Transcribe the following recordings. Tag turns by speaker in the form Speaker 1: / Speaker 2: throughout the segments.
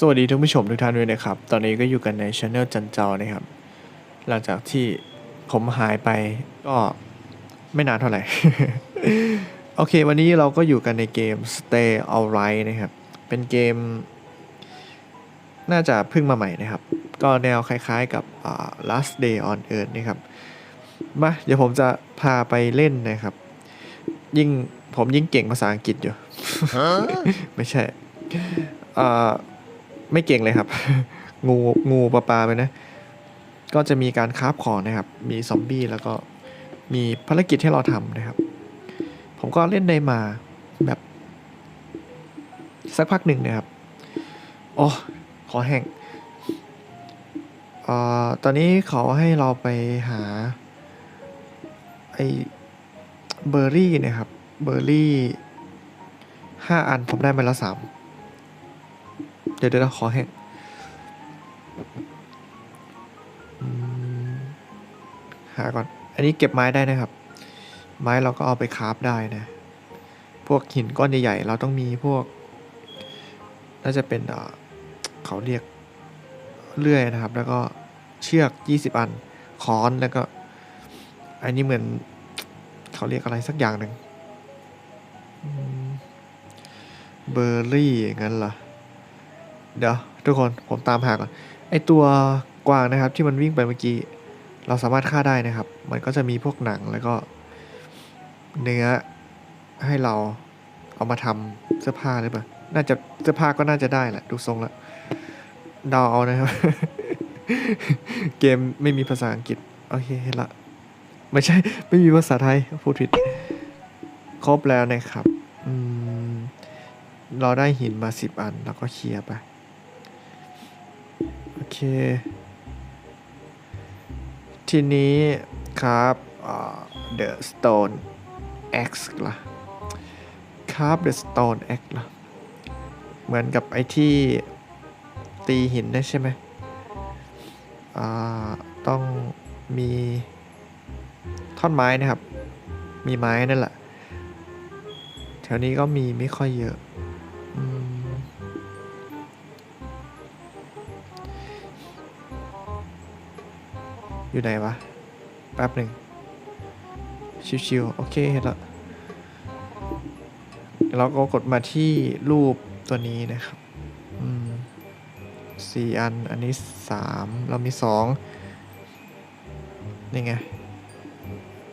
Speaker 1: สวัสดีท่านผู้ชมทุกท่านด้วยนะครับ ตอนนี้ก็อยู่กันในช anel จันเจ้านะครับ หลังจากที่ผมหายไปก็ไม่นานเท่าไหร่ โอเค วันนี้เราก็อยู่กันในเกม Stay Alright นะครับ เป็นเกม น่าจะเพิ่งมาใหม่นะครับ ก็แนวคล้ายๆกับ Last Day on Earth นะครับ มาเดี๋ยวผมจะพาไปเล่นนะครับ ยิ่งผมยิ่งเก่งภาษาอังกฤษอยู่ ไม่ใช่อ่อ ไม่เก่งเลยครับ งูงูปลาปลาไปนะ ก็จะมีการคราฟของนะครับ มีซอมบี้แล้วก็มีภารกิจให้เราทำนะครับ ผมก็เล่นได้มาแบบ สักพักหนึ่งนะครับโอ้ขอแห้งออตอนนี้เขาให้เราไปหาไอเบอร์รี่นะครับ เบอร์รี่ห้าอันผมได้มาแล้วสาม เดี๋ยวเดี๋ยวขอแห้งหาก่อน อันนี้เก็บไม้ได้นะครับ ไม้เราก็เอาไปคราฟได้นะ พวกหินก้อนใหญ่ๆเราต้องมีพวก น่าจะเป็นเขาเรียกเลื่อยนะครับ แล้วก็เชือก 20 อันค้อนแล้วก็ อันนี้เหมือนเขาเรียกอะไรสักอย่างหนึ่งเบอร์รี่งั้นเหรอ เดี๋ยวทุกคนผมตามหาก่อนไอตัวกวางนะครับที่มันวิ่งไปเมื่อกี้ เราสามารถฆ่าได้นะครับ มันก็จะมีพวกหนังแล้วก็ เนื้อให้เราเอามาทำเสื้อผ้าหรือเปล่า น่าจะเสื้อผ้าก็น่าจะได้แหละดูทรงแล้วดาเอานะครับ เกมไม่มีภาษาอังกฤษ โอเคเห็นละ ไม่ใช่ ไม่มีภาษาไทยพูดผิด ครบแล้วนะครับอืมเราได้หินมาสิบอัน แล้วก็เคลียร์ไป โอเค ทีนี้ครับ The Stone Axe ล่ะครับ The Stone Axe ล่ะ เหมือนกับไอ้ที่ตีหินได้ใช่ไหมต้องมีท่อนไม้นะครับ มีไม้นั่นแหละ แถวนี้ก็มีไม่ค่อยเยอะ อยู่ไหนวะ แป๊บหนึ่ง ชิวๆ โอเคเห็นละเราก็กดมาที่รูปตัวนี้นะครับอืมสี่อัน อันนี้สามเรามีสองนี่ไง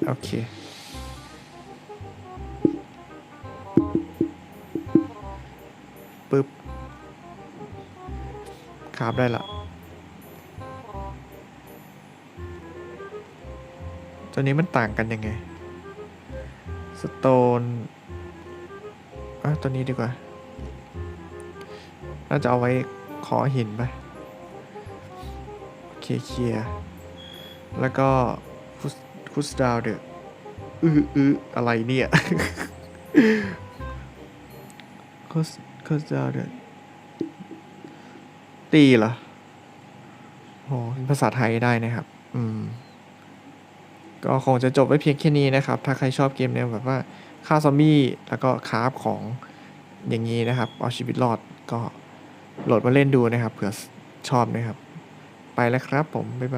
Speaker 1: โอเค ปึ๊บคราบได้ละ ตัวนี้มันต่างกันยังไงสโตนอะตัวนี้ดีกว่า น่าจะเอาไว้ขอหินไปโอเคเคลียร์แล้วก็คุสคุสดาวเดออืออืออะไรเนี่ยคุสคุสดาวเดอตีเหรอโอ้เป็นภาษาไทยได้นะครับ อืม ก็คงจะจบไว้เพียงแค่นี้นะครับ ถ้าใครชอบเกมแนวแบบว่าฆ่าซอมบี้แล้วก็คราฟของอย่างนี้นะครับ เอาชีวิตรอดก็โหลดมาเล่นดูนะครับเผื่อชอบนะครับ ไปแล้วครับผม บ๊ายบาย